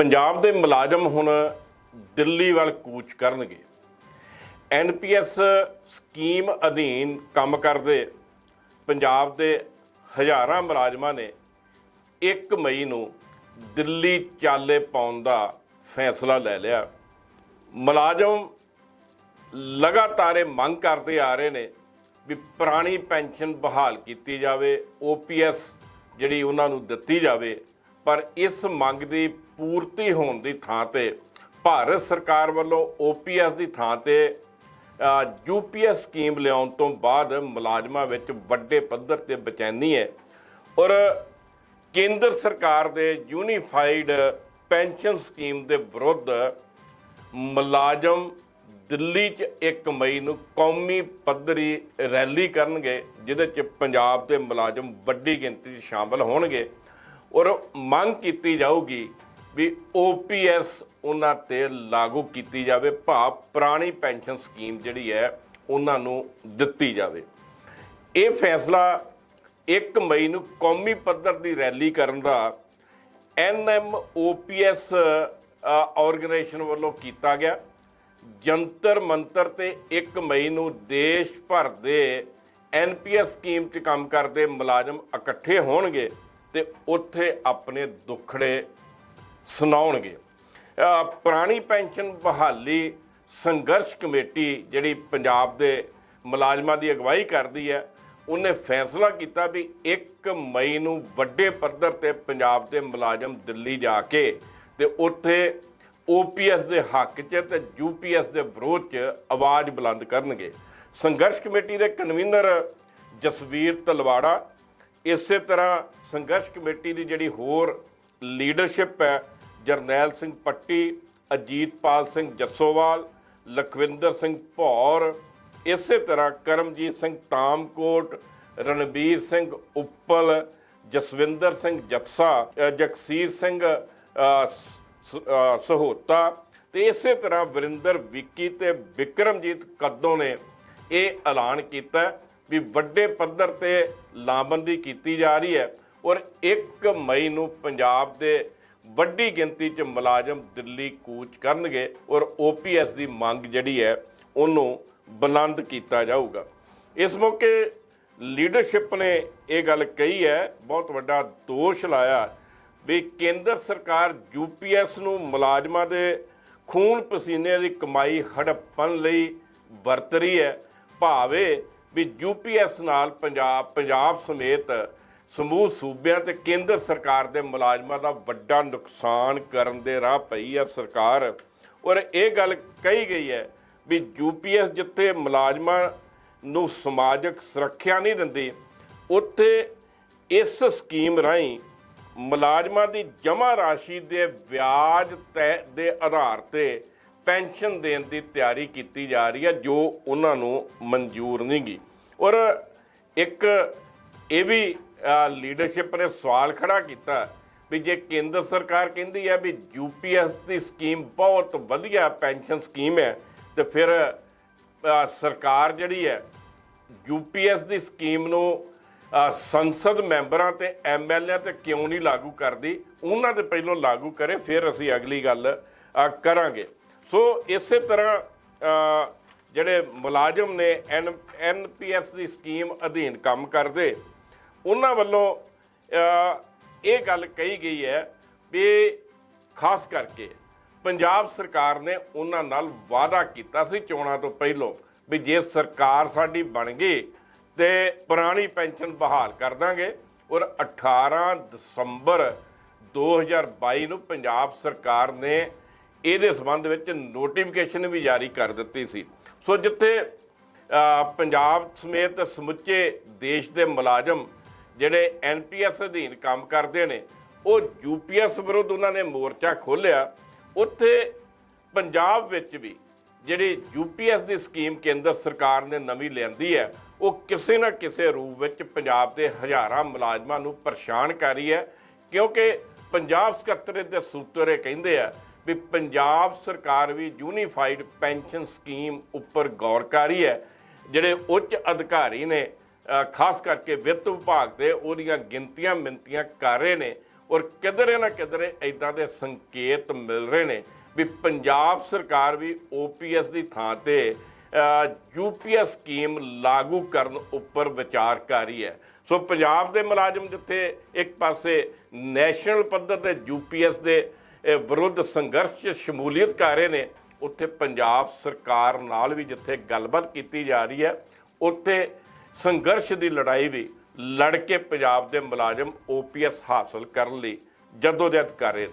ਪੰਜਾਬ ਦੇ ਮੁਲਾਜ਼ਮ ਹੁਣ ਦਿੱਲੀ ਵੱਲ ਕੂਚ ਕਰਨਗੇ। ਐਨਪੀਐਸ ਸਕੀਮ ਅਧੀਨ ਕੰਮ ਕਰਦੇ ਪੰਜਾਬ ਦੇ ਹਜ਼ਾਰਾਂ ਮੁਲਾਜ਼ਮਾਂ ਨੇ 1 ਮਈ ਨੂੰ ਦਿੱਲੀ ਚਾਲੇ ਪਾਉਣ ਦਾ ਫੈਸਲਾ ਲੈ ਲਿਆ। ਮੁਲਾਜ਼ਮ ਲਗਾਤਾਰ ਇਹ ਮੰਗ ਕਰਦੇ ਆ ਰਹੇ ਨੇ ਵੀ ਪੁਰਾਣੀ ਪੈਨਸ਼ਨ ਬਹਾਲ ਕੀਤੀ ਜਾਵੇ ਓਪੀਐਸ ਜਿਹੜੀ ਉਹਨਾਂ ਨੂੰ ਦਿੱਤੀ ਜਾਵੇ ਪਰ ਇਸ ਮੰਗ ਦੀ ਪੂਰਤੀ ਹੋਣ ਦੀ ਥਾਂ ਤੇ ਭਾਰਤ ਸਰਕਾਰ ਵੱਲੋਂ ਓਪੀਐਸ ਦੀ ਥਾਂ ਤੇ ਯੂਪੀਐਸ ਸਕੀਮ ਲਿਆਉਣ ਤੋਂ ਬਾਅਦ ਮੁਲਾਜ਼ਮਾਂ ਵਿੱਚ ਵੱਡੇ ਪੱਧਰ ਤੇ ਬਚੈਨੀ ਹੈ। ਔਰ ਕੇਂਦਰ ਸਰਕਾਰ ਦੇ ਯੂਨੀਫਾਈਡ ਪੈਨਸ਼ਨ ਸਕੀਮ ਦੇ ਵਿਰੁੱਧ ਮੁਲਾਜ਼ਮ ਦਿੱਲੀ 'ਚ 1 ਮਈ ਨੂੰ ਕੌਮੀ ਪੱਧਰੀ ਰੈਲੀ ਕਰਨਗੇ, ਜਿਹਦੇ 'ਚ ਪੰਜਾਬ ਦੇ ਮੁਲਾਜ਼ਮ ਵੱਡੀ ਗਿਣਤੀ 'ਚ ਸ਼ਾਮਲ ਹੋਣਗੇ। ਔਰ ਮੰਗ ਕੀਤੀ ਜਾਊਗੀ ਵੀ ਓਪੀਐਸ ਉਹਨਾਂ ਤੇ ਲਾਗੂ ਕੀਤੀ ਜਾਵੇ, ਭਾਵ ਪੁਰਾਣੀ ਪੈਨਸ਼ਨ ਸਕੀਮ ਜਿਹੜੀ ਹੈ ਉਹਨਾਂ ਨੂੰ ਦਿੱਤੀ ਜਾਵੇ। ਇਹ ਫੈਸਲਾ 1 ਮਈ ਨੂੰ ਕੌਮੀ ਪੱਧਰ ਦੀ ਰੈਲੀ ਕਰਨ ਦਾ ਐਨਐਮਓਪੀਐਸ ਆਰਗੇਨਾਈਜੇਸ਼ਨ ਵੱਲੋਂ ਕੀਤਾ ਗਿਆ। ਜੰਤਰ ਮੰਤਰ ਤੇ 1 ਮਈ ਨੂੰ ਦੇਸ਼ ਭਰ ਦੇ ਐਨਪੀਐਸ ਸਕੀਮ 'ਚ ਕੰਮ ਕਰਦੇ ਮੁਲਾਜ਼ਮ ਇਕੱਠੇ ਹੋਣਗੇ। ਤੇ ਉੱਥੇ ਆਪਣੇ ਦੁੱਖੜੇ ਸੁਣਾਉਣਗੇ। ਪੁਰਾਣੀ ਪੈਨਸ਼ਨ ਬਹਾਲੀ ਸੰਘਰਸ਼ ਕਮੇਟੀ ਜਿਹੜੀ ਪੰਜਾਬ ਦੇ ਮੁਲਾਜ਼ਮਾਂ ਦੀ ਅਗਵਾਈ ਕਰਦੀ ਹੈ, ਉਹਨੇ ਫੈਸਲਾ ਕੀਤਾ ਵੀ 1 ਮਈ ਨੂੰ ਵੱਡੇ ਪੱਧਰ ਤੇ ਪੰਜਾਬ ਦੇ ਮੁਲਾਜ਼ਮ ਦਿੱਲੀ ਜਾ ਕੇ ਤੇ ਉੱਥੇ ਓਪੀਐਸ ਦੇ ਹੱਕ 'ਚ ਤੇ ਯੂਪੀਐਸ ਦੇ ਵਿਰੋਧ 'ਚ ਆਵਾਜ਼ ਬੁਲੰਦ ਕਰਨਗੇ। ਸੰਘਰਸ਼ ਕਮੇਟੀ ਦੇ ਕਨਵੀਨਰ ਜਸਵੀਰ ਤਲਵਾੜਾ ਇਸੇ ਤਰ੍ਹਾਂ ਸੰਘਰਸ਼ ਕਮੇਟੀ ਦੀ ਜਿਹੜੀ ਹੋਰ ਲੀਡਰਸ਼ਿਪ ਹੈ, ਜਰਨੈਲ ਸਿੰਘ ਪੱਟੀ, ਅਜੀਤਪਾਲ ਸਿੰਘ ਜੱਸੋਵਾਲ, ਲਖਵਿੰਦਰ ਸਿੰਘ ਭੌਰ, ਇਸੇ ਤਰ੍ਹਾਂ ਕਰਮਜੀਤ ਸਿੰਘ ਤਾਮਕੋਟ, ਰਣਬੀਰ ਸਿੰਘ ਉੱਪਲ, ਜਸਵਿੰਦਰ ਸਿੰਘ ਜੱਸਾ ਜਗਸੀਰ ਸਿੰਘ ਸਹੋਤਾ ਤੇ ਇਸੇ ਤਰ੍ਹਾਂ ਵਰਿੰਦਰ ਵਿੱਕੀ ਤੇ ਵਿਕਰਮਜੀਤ ਕੱਦੋਂ ਨੇ ਇਹ ਐਲਾਨ ਕੀਤਾ। ਵੀ ਵੱਡੇ ਪੱਧਰ ਤੇ ਲਾਮਬੰਦੀ ਕੀਤੀ ਜਾ ਰਹੀ ਹੈ ਔਰ 1 ਮਈ ਨੂੰ ਪੰਜਾਬ ਦੇ ਵੱਡੀ ਗਿਣਤੀ 'ਚ ਮੁਲਾਜ਼ਮ ਦਿੱਲੀ ਕੂਚ ਕਰਨਗੇ ਔਰ ਓਪੀਐਸ ਦੀ ਮੰਗ ਜਿਹੜੀ ਹੈ ਉਹਨੂੰ ਬੁਲੰਦ ਕੀਤਾ ਜਾਊਗਾ। ਇਸ ਮੌਕੇ ਲੀਡਰਸ਼ਿਪ ਨੇ ਇਹ ਗੱਲ ਕਹੀ ਹੈ, ਬਹੁਤ ਵੱਡਾ ਦੋਸ਼ ਲਾਇਆ ਵੀ ਕੇਂਦਰ ਸਰਕਾਰ ਯੂਪੀਐਸ ਨੂੰ ਮੁਲਾਜ਼ਮਾਂ ਦੇ ਖੂਨ ਪਸੀਨੇ ਦੀ ਕਮਾਈ ਹੜੱਪਣ ਲਈ ਵਰਤ ਰਹੀ ਹੈ। ਭਾਵੇਂ ਵੀ ਯੂਪੀਐਸ ਨਾਲ ਪੰਜਾਬ ਪੰਜਾਬ ਸਮੇਤ ਸਮੂਹ ਸੂਬਿਆਂ ਤੇ ਕੇਂਦਰ ਸਰਕਾਰ ਦੇ ਮੁਲਾਜ਼ਮਾਂ ਦਾ ਵੱਡਾ ਨੁਕਸਾਨ ਕਰਨ ਦੇ ਰਾਹ ਪਈ ਹੈ ਸਰਕਾਰ। ਔਰ ਇਹ ਗੱਲ ਕਹੀ ਗਈ ਹੈ ਵੀ ਯੂਪੀਐਸ ਜਿੱਥੇ ਮੁਲਾਜ਼ਮਾਂ ਨੂੰ ਸਮਾਜਿਕ ਸੁਰੱਖਿਆ ਨਹੀਂ ਦਿੰਦੀ, ਉੱਥੇ ਇਸ ਸਕੀਮ ਰਾਹੀਂ ਮੁਲਾਜ਼ਮਾਂ ਦੀ ਜਮ੍ਹਾਂ ਰਾਸ਼ੀ ਦੇ ਵਿਆਜ ਤੈ ਦੇ ਆਧਾਰ ਤੇ ਪੈਨਸ਼ਨ ਦੇਣ ਦੀ ਤਿਆਰੀ ਕੀਤੀ ਜਾ ਰਹੀ ਹੈ, ਜੋ ਉਹਨਾਂ ਨੂੰ ਮਨਜ਼ੂਰ ਨਹੀਂਗੀ ਔਰ ਇੱਕ ਇਹ ਵੀ ਲੀਡਰਸ਼ਿਪ ਨੇ ਸਵਾਲ ਖੜਾ ਕੀਤਾ ਵੀ ਜੇ ਕੇਂਦਰ ਸਰਕਾਰ ਕਹਿੰਦੀ ਹੈ ਵੀ ਯੂਪੀਐਸ ਦੀ ਸਕੀਮ ਬਹੁਤ ਵਧੀਆ ਪੈਨਸ਼ਨ ਸਕੀਮ ਹੈ, ਤੇ ਫਿਰ ਸਰਕਾਰ ਜਿਹੜੀ ਹੈ ਯੂਪੀਐਸ ਦੀ ਸਕੀਮ ਨੂੰ ਸੰਸਦ ਮੈਂਬਰਾਂ ਤੇ ਐਮਐਲਏ ਤੇ ਕਿਉਂ ਨਹੀਂ ਲਾਗੂ ਕਰਦੀ? ਉਹਨਾਂ ਤੇ ਪਹਿਲਾਂ ਲਾਗੂ ਕਰੇ, ਫਿਰ ਅਸੀਂ ਅਗਲੀ ਗੱਲ ਕਰਾਂਗੇ। ਸੋ ਇਸੇ ਤਰ੍ਹਾਂ ਜਿਹੜੇ ਮੁਲਾਜ਼ਮ ਨੇ ਐਨ ਐਨਪੀਐਸ ਦੀ ਸਕੀਮ ਅਧੀਨ ਕੰਮ ਕਰਦੇ, ਉਹਨਾਂ ਵੱਲੋਂ ਇਹ ਗੱਲ ਕਹੀ ਗਈ ਹੈ ਵੀ ਖਾਸ ਕਰਕੇ ਪੰਜਾਬ ਸਰਕਾਰ ਨੇ ਉਹਨਾਂ ਨਾਲ ਵਾਅਦਾ ਕੀਤਾ ਸੀ ਚੋਣਾਂ ਤੋਂ ਪਹਿਲਾਂ ਵੀ ਜੇ ਸਰਕਾਰ ਸਾਡੀ ਬਣ ਗਈ ਤੇ ਪੁਰਾਣੀ ਪੈਨਸ਼ਨ ਬਹਾਲ ਕਰ ਦਾਂਗੇ ਔਰ 18 ਦਸੰਬਰ 2022 ਨੂੰ ਪੰਜਾਬ ਸਰਕਾਰ ਨੇ ਇਹਦੇ ਸੰਬੰਧ ਵਿੱਚ ਨੋਟੀਫਿਕੇਸ਼ਨ ਵੀ ਜਾਰੀ ਕਰ ਦਿੱਤੀ ਸੀ। ਸੋ ਜਿੱਥੇ ਪੰਜਾਬ ਸਮੇਤ ਸਮੁੱਚੇ ਦੇਸ਼ ਦੇ ਮੁਲਾਜ਼ਮ ਜਿਹੜੇ ਐਨਪੀਐਸ ਅਧੀਨ ਕੰਮ ਕਰਦੇ ਨੇ, ਉਹ ਯੂਪੀਐਸ ਵਿਰੁੱਧ ਉਹਨਾਂ ਨੇ ਮੋਰਚਾ ਖੋਲ੍ਹਿਆ। ਉੱਥੇ ਪੰਜਾਬ ਵਿੱਚ ਵੀ ਜਿਹੜੀ ਯੂਪੀਐਸ ਦੀ ਸਕੀਮ ਕੇਂਦਰ ਸਰਕਾਰ ਨੇ ਨਵੀਂ ਲਿਆਂਦੀ ਹੈ, ਉਹ ਕਿਸੇ ਨਾ ਕਿਸੇ ਰੂਪ ਵਿੱਚ ਪੰਜਾਬ ਦੇ ਹਜ਼ਾਰਾਂ ਮੁਲਾਜ਼ਮਾਂ ਨੂੰ ਪਰੇਸ਼ਾਨ ਕਰ ਰਹੀ ਹੈ, ਕਿਉਂਕਿ ਪੰਜਾਬ ਸਕੱਤਰ ਦੇ ਸੂਤਰ ਇਹ ਕਹਿੰਦੇ ਆ ਵੀ ਪੰਜਾਬ ਸਰਕਾਰ ਵੀ ਯੂਨੀਫਾਈਡ ਪੈਨਸ਼ਨ ਸਕੀਮ ਉੱਪਰ ਗੌਰ ਕਰ ਰਹੀ ਹੈ। ਜਿਹੜੇ ਉੱਚ ਅਧਿਕਾਰੀ ਨੇ ਖਾਸ ਕਰਕੇ ਵਿੱਤ ਵਿਭਾਗ ਦੇ, ਉਹਦੀਆਂ ਗਿਣਤੀਆਂ ਮਿੰਤੀਆਂ ਕਰ ਰਹੇ ਨੇ ਔਰ ਕਿਧਰੇ ਨਾ ਕਿਧਰੇ ਇਦਾਂ ਦੇ ਸੰਕੇਤ ਮਿਲ ਰਹੇ ਨੇ ਵੀ ਪੰਜਾਬ ਸਰਕਾਰ ਵੀ ਓਪੀਐਸ ਦੀ ਥਾਂ ਤੇ ਯੂਪੀਐਸ ਸਕੀਮ ਲਾਗੂ ਕਰਨ ਉੱਪਰ ਵਿਚਾਰ ਕਰ ਰਹੀ ਹੈ। ਸੋ ਪੰਜਾਬ ਦੇ ਮੁਲਾਜ਼ਮ ਜਿੱਥੇ ਇੱਕ ਪਾਸੇ ਨੈਸ਼ਨਲ ਪੱਧਰ ਤੇ ਯੂਪੀਐਸ ਦੇ ਵਿਰੁੱਧ ਸੰਘਰਸ਼ 'ਚ ਸ਼ਮੂਲੀਅਤ ਕਰ ਰਹੇ ਨੇ। ਉੱਥੇ ਪੰਜਾਬ ਸਰਕਾਰ ਨਾਲ ਵੀ ਜਿੱਥੇ ਗੱਲਬਾਤ ਕੀਤੀ ਜਾ ਰਹੀ ਹੈ, ਉੱਥੇ ਸੰਘਰਸ਼ ਦੀ ਲੜਾਈ ਵੀ ਲੜ ਕੇ ਪੰਜਾਬ ਦੇ ਮੁਲਾਜ਼ਮ ਓਪੀਐਸ ਹਾਸਲ ਕਰਨ ਲਈ ਜਦੋਜਹਿਦ ਕਰ ਰਹੇ ਨੇ।